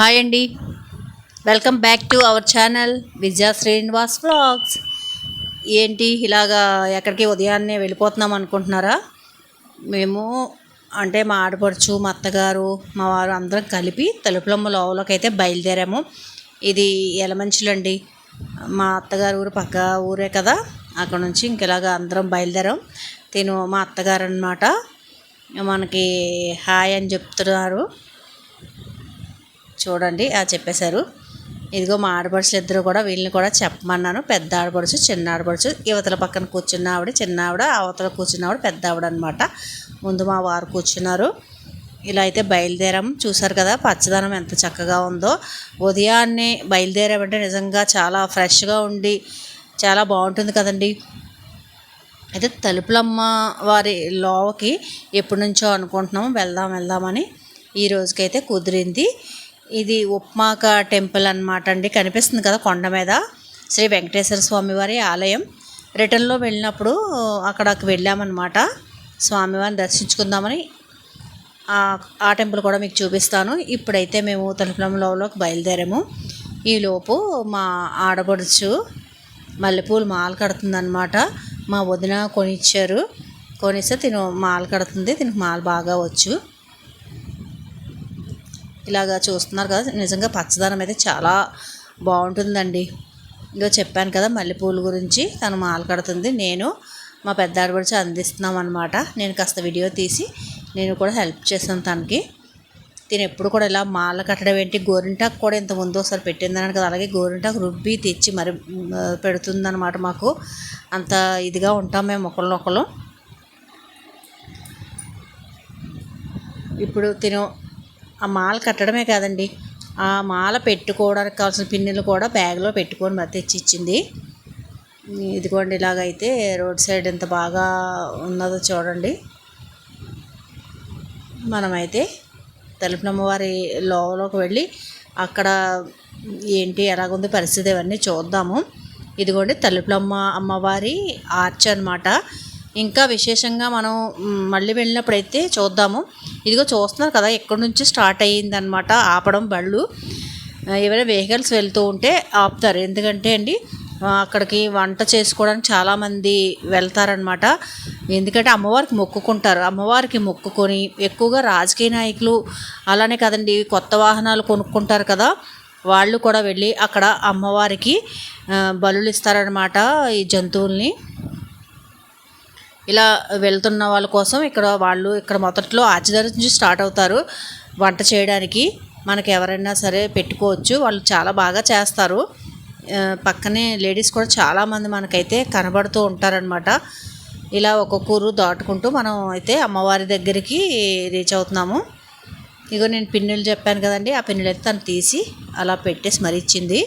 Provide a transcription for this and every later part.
Hi అండి. Welcome back to our channel Vijaya Srinivas vlogs ఏంటి ఇలాగా ఎక్కడికి ఉదయాన్నే వెళ్ళిపోతున్నాం అనుకుంటున్నారా? మేము అంటే మా ఆడపడుచు మా అత్తగారు మా వారు అందరం కలిపి తలుపులమ్మ లోవలోకి అయితే బయలుదేరాము. ఇది ఎలమంచులండి మా అత్తగారు ఊరు పక్క ఊరే కదా. అక్కడ నుంచి ఇంకెలాగా అందరం బయలుదేరాం. తిను మా అత్తగారు అనమాట మనకి హాయ్ అని చెప్తున్నారు. చూడండి ఆ చెప్పేశారు. ఇదిగో మా ఆడపడుచులు ఇద్దరు కూడా వీళ్ళని కూడా చెప్పమన్నాను. పెద్ద ఆడపడుచు చిన్న ఆడపడుచు. యువతల పక్కన కూర్చున్న ఆవిడ చిన్న ఆవిడ అవతల కూర్చున్న ఆవిడ పెద్ద ఆవిడ అనమాట ముందు మా వారు కూర్చున్నారు. ఇలా అయితే బయలుదేరాం. చూసారు కదా పచ్చదనం ఎంత చక్కగా ఉందో. ఉదయాన్నే బయలుదేరామంటే నిజంగా చాలా ఫ్రెష్గా ఉండి చాలా బాగుంటుంది కదండి. అయితే తలుపులమ్మ వారి లోవకి ఎప్పటి నుంచో అనుకుంటున్నాము. వెళ్దాం వెళ్దామని ఈ రోజుకైతే కుదిరింది. ఇది ఉప్మాక టెంపుల్ అనమాట అండి. కనిపిస్తుంది కదా కొండ మీద. శ్రీ వెంకటేశ్వర స్వామి వారి ఆలయం. రిటర్న్లో వెళ్ళినప్పుడు అక్కడకు వెళ్ళామన్నమాట. స్వామివారిని దర్శించుకుందామని ఆ టెంపుల్ కూడా మీకు చూపిస్తాను. ఇప్పుడైతే మేము తలుపులంలోకి బయలుదేరాము. ఈలోపు మా ఆడపడుచు మల్లెపూలు మాల కడుతుందనమాట మా వదిన కొనిచ్చారు. కొనిస్తే తిను మాల కడుతుంది తినకు మాల బాగా వచ్చు. ఇలాగా చూస్తున్నారు కదా నిజంగా పచ్చదనం అయితే చాలా బాగుంటుందండి. ఇదో చెప్పాను కదా మల్లెపూల గురించి తను మాల కడుతుంది. నేను మా పెద్ద ఆడపడిచి అందిస్తున్నాం అనమాట నేను కాస్త వీడియో తీసి నేను కూడా హెల్ప్ చేస్తాను తనకి. తిని ఎప్పుడు కూడా ఇలా మాల కట్టడం ఏంటి? గోరింటాకు కూడా ఇంత ముందు ఒకసారి పెట్టిందన్నాను కదా అలాగే గోరింటాకు రుబ్బి తెచ్చి మరి పెడుతుందన్నమాట మాకు. అంత ఇదిగా ఉంటాం మేము ఒకళ్ళొకళ్ళు ఇప్పుడు తిను ఆ మాల కట్టడమే కాదండి. ఆ మాల పెట్టుకోవడానికి కావాల్సిన పిన్నులు కూడా బ్యాగ్లో పెట్టుకొని మరి తెచ్చి ఇచ్చింది ఇదిగోండి ఇలాగైతే రోడ్ సైడ్ ఎంత బాగా ఉన్నదో చూడండి. మనమైతే తలుపునమ్మవారి లోవలోకి వెళ్ళి అక్కడ ఏంటి ఎలాగుంది పరిస్థితి ఇవన్నీ చూద్దాము. ఇదిగోండి తలుపులమ్మ అమ్మవారి ఆర్చ్ అనమాట ఇంకా విశేషంగా మనం మళ్ళీ వెళ్ళినప్పుడైతే చూద్దాము. ఇదిగో చూస్తున్నారు కదా ఎక్కడి నుంచి స్టార్ట్ అయ్యిందనమాట ఆపడం బళ్ళు. ఏమైనా వెహికల్స్ వెళ్తూ ఉంటే ఆపుతారు. ఎందుకంటే అండి అక్కడికి వంట చేసుకోవడానికి చాలామంది వెళ్తారనమాట ఎందుకంటే అమ్మవారికి మొక్కుకుంటారు. అమ్మవారికి మొక్కుకొని ఎక్కువగా రాజకీయ నాయకులు అలానే కదండి కొత్త వాహనాలు కొనుక్కుంటారు కదా వాళ్ళు కూడా వెళ్ళి అక్కడ అమ్మవారికి బలులు ఇస్తారనమాట ఈ జంతువుల్ని. ఇలా వెళ్తున్న వాళ్ళ కోసం ఇక్కడ వాళ్ళు ఇక్కడ మొదట్లో ఆచిదారి నుంచి స్టార్ట్ అవుతారు వంట చేయడానికి. మనకి ఎవరైనా సరే పెట్టుకోవచ్చు. వాళ్ళు చాలా బాగా చేస్తారు. పక్కనే లేడీస్ కూడా చాలామంది మనకైతే కనబడుతూ ఉంటారనమాట ఇలా ఒక్కొక్కరు దాటుకుంటూ మనం అయితే అమ్మవారి దగ్గరికి రీచ్ అవుతున్నాము. ఇగో నేను పిన్నులు చెప్పాను కదండి ఆ పిన్నులు అయితే తను తీసి అలా పెట్టేసి మరి ఇచ్చింది.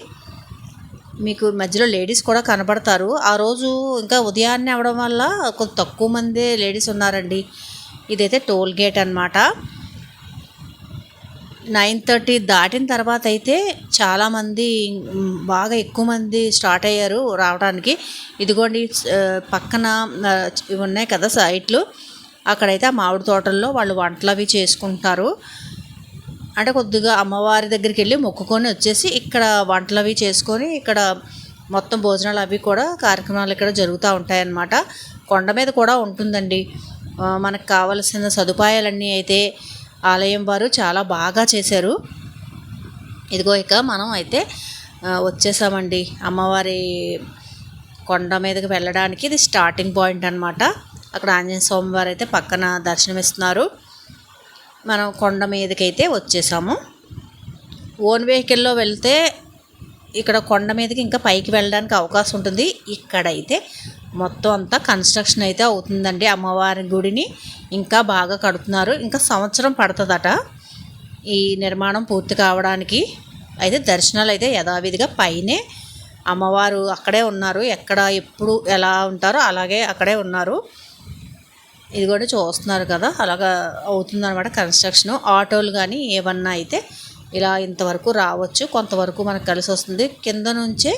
మీకు మధ్యలో లేడీస్ కూడా కనబడతారు. ఆ రోజు ఇంకా ఉదయాన్నే అవడం వల్ల కొంత తక్కువ మంది లేడీస్ ఉన్నారండి. ఇదైతే టోల్ గేట్ అనమాట నైన్ థర్టీ దాటిన తర్వాత అయితే చాలామంది బాగా ఎక్కువ మంది స్టార్ట్ అయ్యారు రావడానికి. ఇదిగోండి పక్కన ఇవి ఉన్నాయి కదా సైట్లు. అక్కడైతే ఆ మామిడి తోటల్లో వాళ్ళు వంటలు అవి చేసుకుంటారు. అంటే కొద్దిగా అమ్మవారి దగ్గరికి వెళ్ళి మొక్కుకొని వచ్చేసి ఇక్కడ వంటలు అవి చేసుకొని ఇక్కడ మొత్తం భోజనాలు అవి కూడా కార్యక్రమాలు ఇక్కడ జరుగుతూ ఉంటాయన్నమాట. కొండ మీద కూడా ఉంటుందండి. మనకు కావలసిన సదుపాయాలన్నీ అయితే ఆలయం వారు చాలా బాగా చేశారు. ఇదిగో ఇక మనం అయితే వచ్చేసామండి. అమ్మవారి కొండ మీదకి వెళ్ళడానికి ఇది స్టార్టింగ్ పాయింట్ అనమాట అక్కడ ఆంజనేయ స్వామి వారు అయితే పక్కన దర్శనమిస్తున్నారు. మనం కొండ మీదకైతే వచ్చేసాము. ఓన్ వెహికల్లో వెళ్తే ఇక్కడ కొండ మీదకి ఇంకా పైకి వెళ్ళడానికి అవకాశం ఉంటుంది. ఇక్కడైతే మొత్తం అంతా కన్స్ట్రక్షన్ అయితే అవుతుందండి అమ్మవారి గుడిని. ఇంకా బాగా కడుతున్నారు. ఇంకా సంవత్సరం పడుతుందట ఈ నిర్మాణం పూర్తి కావడానికి. అయితే దర్శనాలు అయితే యథావిధిగా పైనే అమ్మవారు అక్కడే ఉన్నారు. ఎక్కడ ఎప్పుడు ఎలా ఉంటారో అలాగే అక్కడే ఉన్నారు. ఇది కూడా చూస్తున్నారు కదా అలాగా అవుతుందన్నమాట కన్స్ట్రక్షన్ ఆటోలు కానీ ఏమన్నా అయితే ఇలా ఇంతవరకు రావచ్చు కొంతవరకు మనకు కలిసి వస్తుంది. కింద నుంచే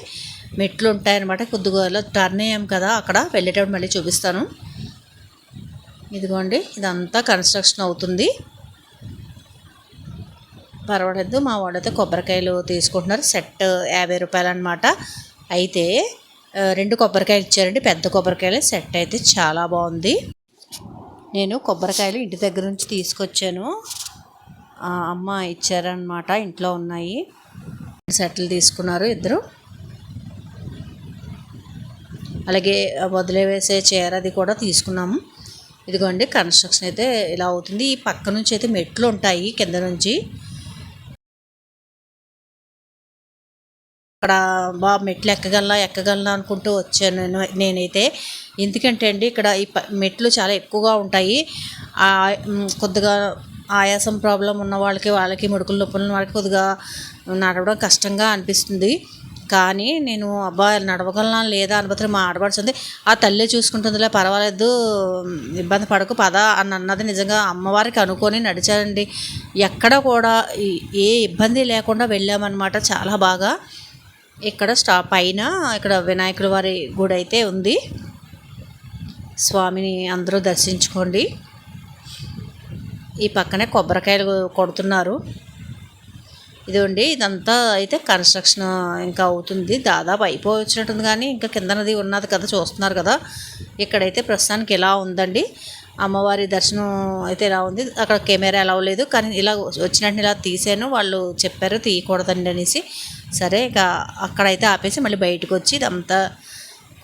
మెట్లు ఉంటాయన్నమాట కొద్దిగా టర్న్ అయ్యాం కదా అక్కడ వెళ్ళేటప్పుడు మళ్ళీ చూపిస్తాను. ఇదిగోండి ఇదంతా కన్స్ట్రక్షన్ అవుతుంది. పర్వాలేదు మా వాళ్ళైతే కొబ్బరికాయలు తీసుకుంటున్నారు సెట్ యాభై రూపాయలు అనమాట అయితే రెండు కొబ్బరికాయలు ఇచ్చారండి పెద్ద కొబ్బరికాయలు సెట్ అయితే చాలా బాగుంది. నేను కొబ్బరికాయలు ఇంటి దగ్గర నుంచి తీసుకొచ్చాను. అమ్మ ఇచ్చారనమాట ఇంట్లో ఉన్నాయి. సెట్లు తీసుకున్నారు ఇద్దరు. అలాగే వదిలే వేసే చీర అది కూడా తీసుకున్నాము. ఇదిగోండి కన్స్ట్రక్షన్ అయితే ఇలా అవుతుంది. ఈ పక్క నుంచి అయితే మెట్లు ఉంటాయి కింద నుంచి. అక్కడ బా మెట్లు ఎక్కగలనా ఎక్కగలనా అనుకుంటూ వచ్చాను నేను నేనైతే. ఎందుకంటే అండి ఇక్కడ ఈ ప- మెట్లు చాలా ఎక్కువగా ఉంటాయి. ఆ, కొద్దిగా ఆయాసం ప్రాబ్లం ఉన్న వాళ్ళకి వాళ్ళకి ముడుకులు నొప్పులు ఉన్న వాళ్ళకి కొద్దిగా నడవడం కష్టంగా అనిపిస్తుంది. కానీ నేను అబ్బా నడవగలనా లేదా అనుభూతి మా ఆడపడుతుంది ఆ తల్లి చూసుకుంటుందిలే పర్వాలేదు ఇబ్బంది పడకు పద అని అన్నది నిజంగా అమ్మవారికి అనుకొని నడిచారండి ఎక్కడ కూడా ఏ ఇబ్బంది లేకుండా వెళ్ళామన్నమాట చాలా బాగా. ఇక్కడ స్టా పైన ఇక్కడ వినాయకుల వారి గుడి అయితే ఉంది. స్వామిని అందరూ దర్శించుకోండి. ఈ పక్కనే కొబ్బరికాయలు కొడుతున్నారు. ఇదిగోండి ఇదంతా అయితే కన్స్ట్రక్షన్ ఇంకా అవుతుంది. దాదాపు అయిపోవచ్చినట్టుంది కానీ ఇంకా కిందనది ఉన్నది కదా చూస్తున్నారు కదా. ఇక్కడైతే ప్రస్తుతానికి ఇలా ఉందండి. అమ్మవారి దర్శనం అయితే ఇలా ఉంది. అక్కడ కెమెరా అలా లేదు. కానీ ఇలా వచ్చినట్టు ఇలా తీసాను వాళ్ళు చెప్పారు తీయకూడదండి అనేసి. సరే ఇక అక్కడైతే ఆపేసి మళ్ళీ బయటకు వచ్చి ఇదంతా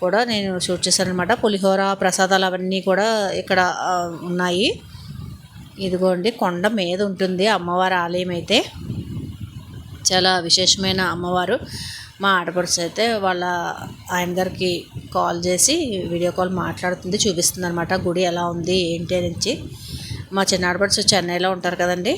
కూడా నేను షూట్ చేశాను అనమాట పులిహోర ప్రసాదాలు అవన్నీ కూడా ఇక్కడ ఉన్నాయి. ఇదిగోండి కొండ మీద ఉంటుంది అమ్మవారి ఆలయం అయితే. చాలా విశేషమైన అమ్మవారు. మా ఆడపడుచు అయితే వాళ్ళ ఆయన గారికి కాల్ చేసి వీడియో కాల్ మాట్లాడుతుంది చూపిస్తుంది అనమాట గుడి ఎలా ఉంది ఏంటి అని మా చిన్న ఆడపడుచు చెన్నైలో ఉంటారు కదండి.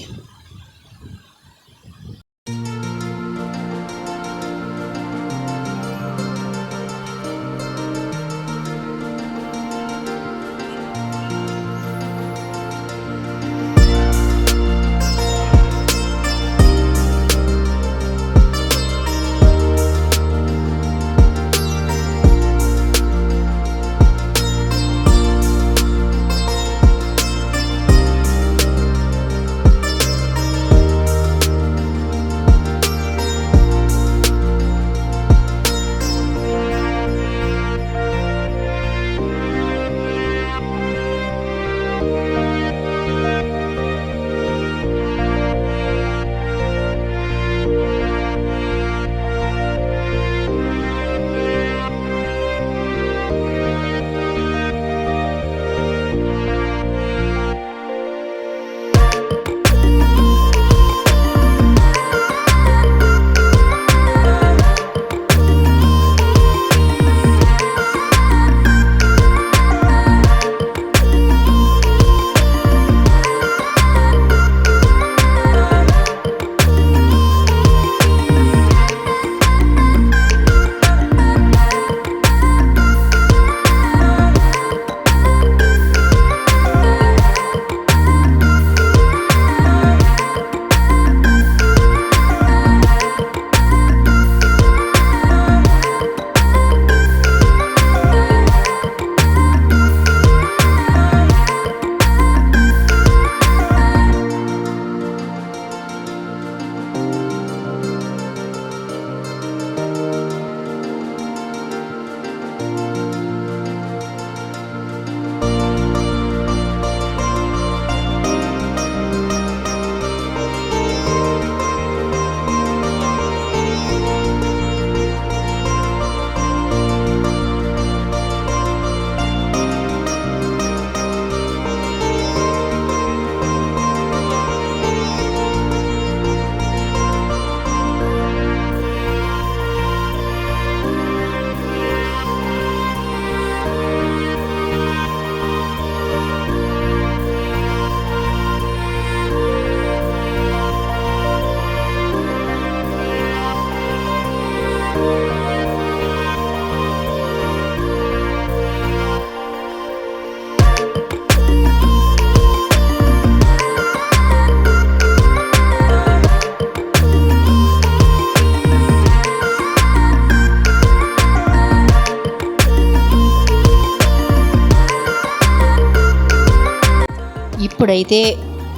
ఇప్పుడైతే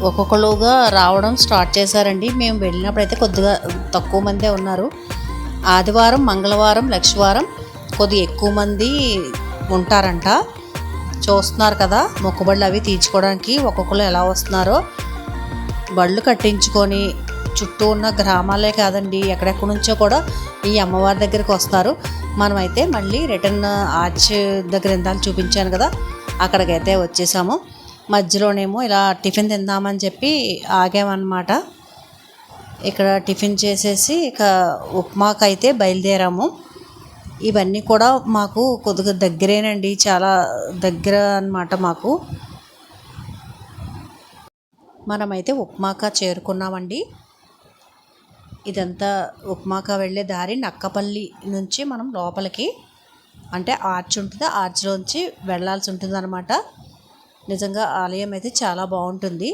ఒక్కొక్కరుగా రావడం స్టార్ట్ చేశారండి. మేము వెళ్ళినప్పుడు అయితే కొద్దిగా తక్కువ మందే ఉన్నారు. ఆదివారం మంగళవారం లక్షవారం కొద్దిగా ఎక్కువ మంది ఉంటారంట. చూస్తున్నారు కదా మొక్కుబళ్ళు అవి తీర్చుకోవడానికి ఒక్కొక్కరు ఎలా వస్తున్నారో. బళ్ళు కట్టించుకొని చుట్టూ ఉన్న గ్రామాలే కాదండి ఎక్కడెక్కడి నుంచో కూడా ఈ అమ్మవారి దగ్గరికి వస్తారు. మనమైతే మళ్ళీ రిటర్న్ ఆర్చ్ దగ్గర ఇందాక చూపించాను కదా అక్కడికైతే వచ్చేసాము. మధ్యలోనేమో ఇలా టిఫిన్ తిందామని చెప్పి ఆగామన్నమాట. ఇక్కడ టిఫిన్ చేసేసి ఇక ఉప్మాకైతే బయలుదేరాము. ఇవన్నీ కూడా మాకు కొద్దిగా దగ్గరేనండి చాలా దగ్గర అన్నమాట మాకు. మనమైతే ఉప్మాక చేరుకున్నామండి. ఇదంతా ఉప్మాక వెళ్ళే దారి నక్కపల్లి నుంచి మనం లోపలికి అంటే ఆర్చ్ ఉంటుంది ఆర్చ్లోంచి వెళ్ళాల్సి ఉంటుంది అనమాట నిజంగా ఆలయం అయితే చాలా బాగుంటుంది.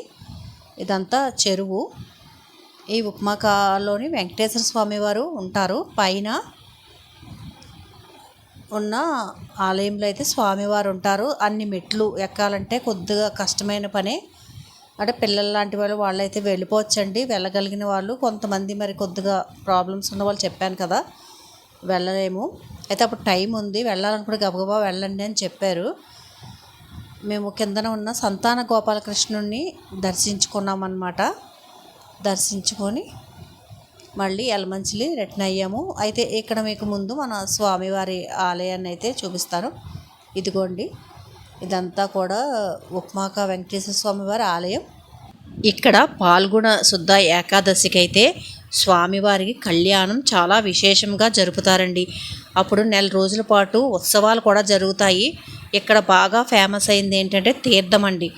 ఇదంతా చెరువు. ఈ ఉప్మాకాలోని వెంకటేశ్వర స్వామి వారు ఉంటారు. పైన ఉన్న ఆలయంలో అయితే స్వామివారు ఉంటారు. అన్ని మెట్లు ఎక్కాలంటే కొద్దిగా కష్టమైన పనే. అంటే పిల్లలు లాంటి వాళ్ళు వాళ్ళైతే వెళ్ళిపోవచ్చండి. వెళ్ళగలిగిన వాళ్ళు కొంతమంది మరి కొద్దిగా ప్రాబ్లమ్స్ ఉన్న వాళ్ళు చెప్పాను కదా వెళ్ళలేము. అయితే అప్పుడు టైం ఉంది. వెళ్ళాలనుకుంటే గబగబా వెళ్ళండి అని చెప్పారు. మేము కిందన ఉన్న సంతాన గోపాలకృష్ణుడిని దర్శించుకున్నామన్నమాట. దర్శించుకొని మళ్ళీ ఎలమంచిలి రిటర్న్ అయ్యాము. అయితే ఇక్కడ మీకు ముందు మన స్వామివారి ఆలయాన్ని అయితే చూపిస్తాను. ఇదిగోండి. ఇదంతా కూడా ఉప్మాక వెంకటేశ్వర స్వామివారి ఆలయం. ఇక్కడ పాల్గొన శుద్ధ ఏకాదశికి అయితే స్వామివారికి కళ్యాణం చాలా విశేషంగా జరుపుతారండి. అప్పుడు నెల రోజుల పాటు ఉత్సవాలు కూడా జరుగుతాయి. ఇక్కడ బాగా ఫేమస్ అయింది ఏంటంటే తీర్థం అండి.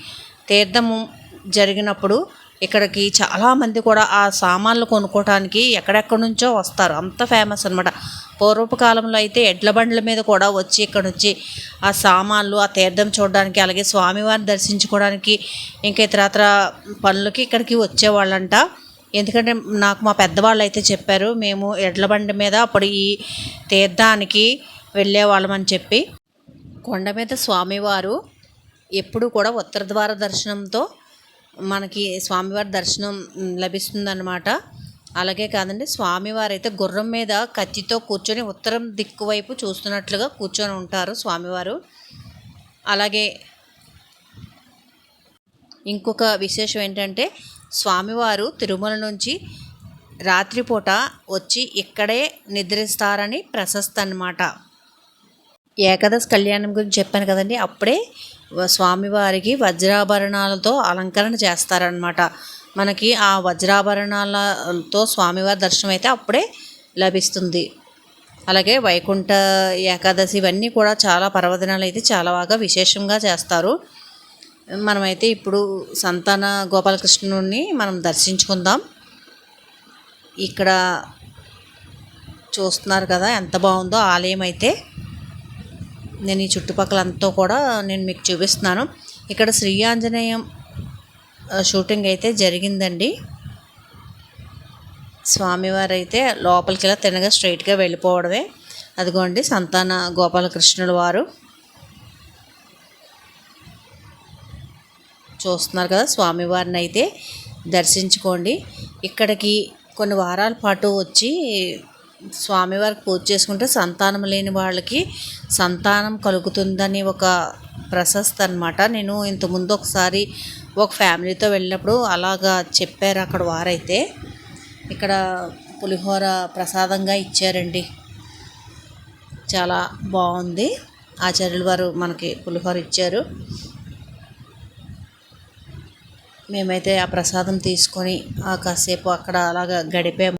తీర్థము జరిగినప్పుడు ఇక్కడికి చాలామంది కూడా ఆ సామాన్లు కొనుక్కోవడానికి ఎక్కడెక్కడి నుంచో వస్తారు. అంత ఫేమస్ అనమాట పూర్వపు కాలంలో అయితే ఎడ్ల బండ్ల మీద కూడా వచ్చి ఇక్కడ నుంచి ఆ సామాన్లు ఆ తీర్థం చూడడానికి అలాగే స్వామివారిని దర్శించుకోవడానికి ఇంకా ఇతరత్ర పనులకి ఇక్కడికి వచ్చేవాళ్ళంట. ఎందుకంటే నాకు మా పెద్దవాళ్ళు అయితే చెప్పారు మేము ఎడ్ల బండి మీద అప్పుడు ఈ తీర్థానికి వెళ్ళేవాళ్ళమని చెప్పి. కొండ మీద స్వామివారు ఎప్పుడు కూడా ఉత్తర ద్వార దర్శనంతో మనకి స్వామివారి దర్శనం లభిస్తుందన్నమాట. అలాగే కాదండి స్వామివారు అయితే గుర్రం మీద కత్తితో కూర్చొని ఉత్తరం దిక్కు వైపు చూస్తున్నట్లుగా కూర్చొని ఉంటారు స్వామివారు. అలాగే ఇంకొక విశేషం ఏంటంటే స్వామివారు తిరుమల నుంచి రాత్రిపూట వచ్చి ఇక్కడే నిద్రిస్తారని ప్రశస్త అనమాట ఏకాదశి కళ్యాణం గురించి చెప్పాను కదండి అప్పుడే స్వామివారికి వజ్రాభరణాలతో అలంకరణ చేస్తారనమాట మనకి ఆ వజ్రాభరణాలతో స్వామివారి దర్శనం అయితే అప్పుడే లభిస్తుంది. అలాగే వైకుంఠ ఏకాదశి ఇవన్నీ కూడా చాలా పర్వదినాలు అయితే చాలా బాగా విశేషంగా చేస్తారు. మనమైతే ఇప్పుడు సంతాన గోపాలకృష్ణుని మనం దర్శించుకుందాం. ఇక్కడ చూస్తున్నారు కదా ఎంత బాగుందో ఆలయం అయితే. నేను ఈ చుట్టుపక్కలంతా కూడా నేను మీకు చూపిస్తున్నాను. ఇక్కడ శ్రీ ఆంజనేయం షూటింగ్ అయితే జరిగిందండి. స్వామివారు అయితే లోపలికి ఇలా తినగా స్ట్రైట్గా వెళ్ళిపోవడమే. అదిగోండి సంతాన గోపాలకృష్ణుల వారు. చూస్తున్నారు కదా స్వామివారిని అయితే దర్శించుకోండి. ఇక్కడికి కొన్ని వారాల పాటు వచ్చి స్వామివారికి పూజ చేసుకుంటే సంతానం లేని వాళ్ళకి సంతానం కలుగుతుందని ఒక ప్రశస్తి అనమాట నేను ఇంతకుముందు ఒకసారి ఒక ఫ్యామిలీతో వెళ్ళినప్పుడు అలాగా చెప్పారు అక్కడ వారైతే. ఇక్కడ పులిహోర ప్రసాదంగా ఇచ్చారండి. చాలా బాగుంది. ఆచార్యులు వారు మనకి పులిహోర ఇచ్చారు. మేమైతే ఆ ప్రసాదం తీసుకొని ఆ కాసేపు అక్కడ అలాగా గడిపాము.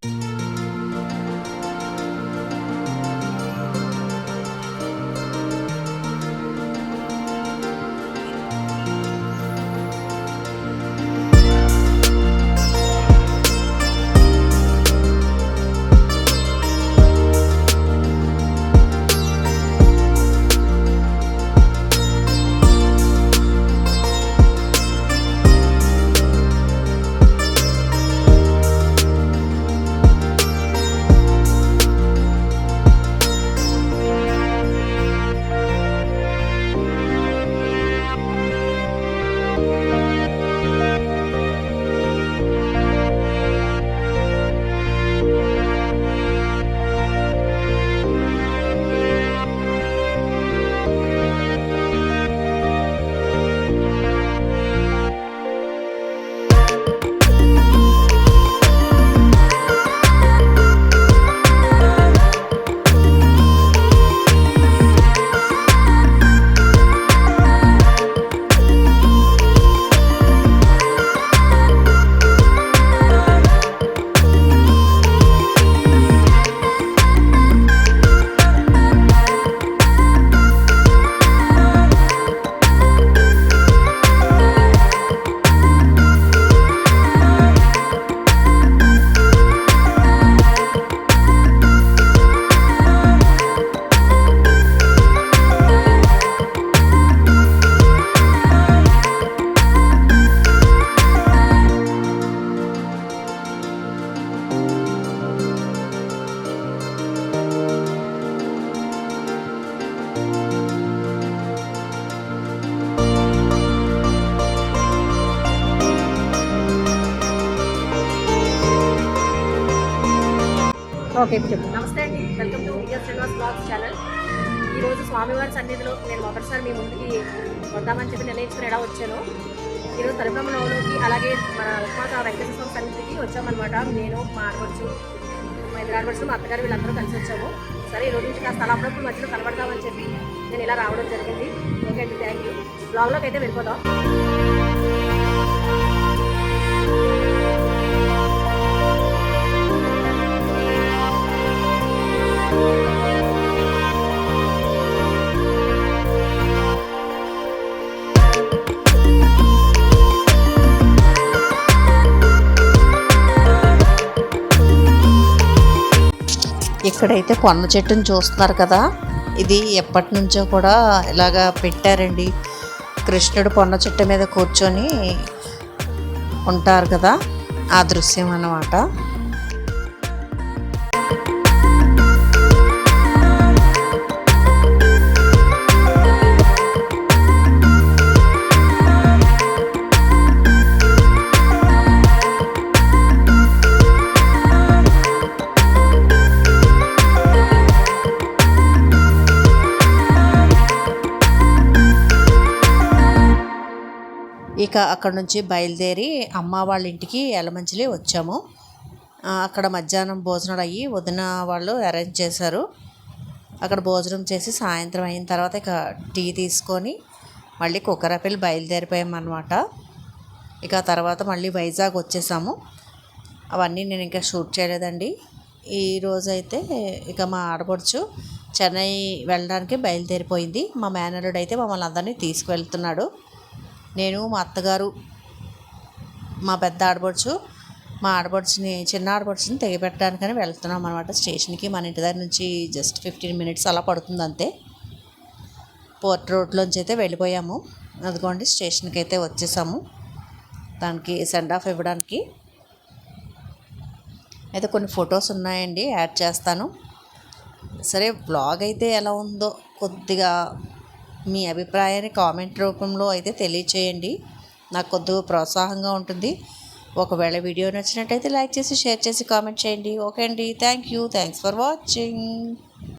ఓకే ఇప్పుడు చెప్పు. నమస్తే అండి. Welcome to Vijaya Srinivas blogs channel. ఈరోజు స్వామివారి సన్నిధిలో నేను మొదటిసారి మీ ముందుకి వద్దామని చెప్పి నిర్ణయించుకుని ఎలా వచ్చాను ఈరోజు తలబ్రహ్మలోకి అలాగే మన ఉప్మాత వెంకటేశ్వర స్వామి సన్నిధికి వచ్చామన్నమాట. నేను మా ఆడవచ్చు మా ఇద్దరు ఆడవచ్చు మా అత్తగారు వీళ్ళందరూ కలిసి వచ్చాము. సరే ఈ రోజు నుంచి కాస్త అలా అప్పుడప్పుడు మధ్యలో కనబడదామని చెప్పి నేను ఇలా రావడం జరిగింది. ఓకే అండి థ్యాంక్ యూ బ్లాగ్లోకి అయితే వెళ్ళిపోదాం. ఇక్కడైతే పొన్న చెట్టును చూస్తున్నారు కదా. ఇది ఎప్పటి నుంచో కూడా ఇలాగా పెట్టారండి. కృష్ణుడు పొన్న చెట్టు మీద కూర్చొని ఉంటారు కదా. ఆ దృశ్యం అన్నమాట. ఇక అక్కడ నుంచి బయలుదేరి అమ్మ వాళ్ళ ఇంటికి ఎలమంచిలి వచ్చాము. అక్కడ మధ్యాహ్నం భోజనాలు అయ్యి వదిన వాళ్ళు అరేంజ్ చేశారు. అక్కడ భోజనం చేసి సాయంత్రం అయిన తర్వాత ఇక టీ తీసుకొని మళ్ళీ కుక్కరపల్లి బయలుదేరిపోయామన్నమాట. ఇక తర్వాత మళ్ళీ వైజాగ్ వచ్చేసాము. అవన్నీ నేను ఇంకా షూట్ చేయలేదండి. ఈరోజు అయితే ఇక మా ఆడపడుచు చెన్నై వెళ్ళడానికి బయలుదేరిపోయింది. మా మేనరుడు అయితే మమ్మల్ని అందరినీ తీసుకువెళ్తున్నాడు. నేను మా అత్తగారు మా పెద్ద ఆడపడుచు మా ఆడపడుచుని చిన్న ఆడపడుచుని తెగిపెట్టడానికని వెళ్తున్నాం అనమాట స్టేషన్కి మన ఇంటి దగ్గర నుంచి జస్ట్ ఫిఫ్టీన్ మినిట్స్ అలా పడుతుంది అంతే. పోర్ట్ రోడ్లోంచి అయితే వెళ్ళిపోయాము. అదిగోండి స్టేషన్కి అయితే వచ్చేసాము. దానికి సెండ్ ఆఫ్ ఇవ్వడానికి. అయితే కొన్ని ఫొటోస్ ఉన్నాయండి యాడ్ చేస్తాను. సరే బ్లాగ్ అయితే ఎలా ఉందో కొద్దిగా మీ అభిప్రాయాన్ని కామెంట్ రూపంలో అయితే తెలియచేయండి. నాకు కొద్దిగా ప్రోత్సాహంగా ఉంటుంది. ఒకవేళ వీడియో నచ్చినట్టయితే లైక్ చేసి షేర్ చేసి కామెంట్ చేయండి. ఓకే అండి. Thank you. Thanks for watching.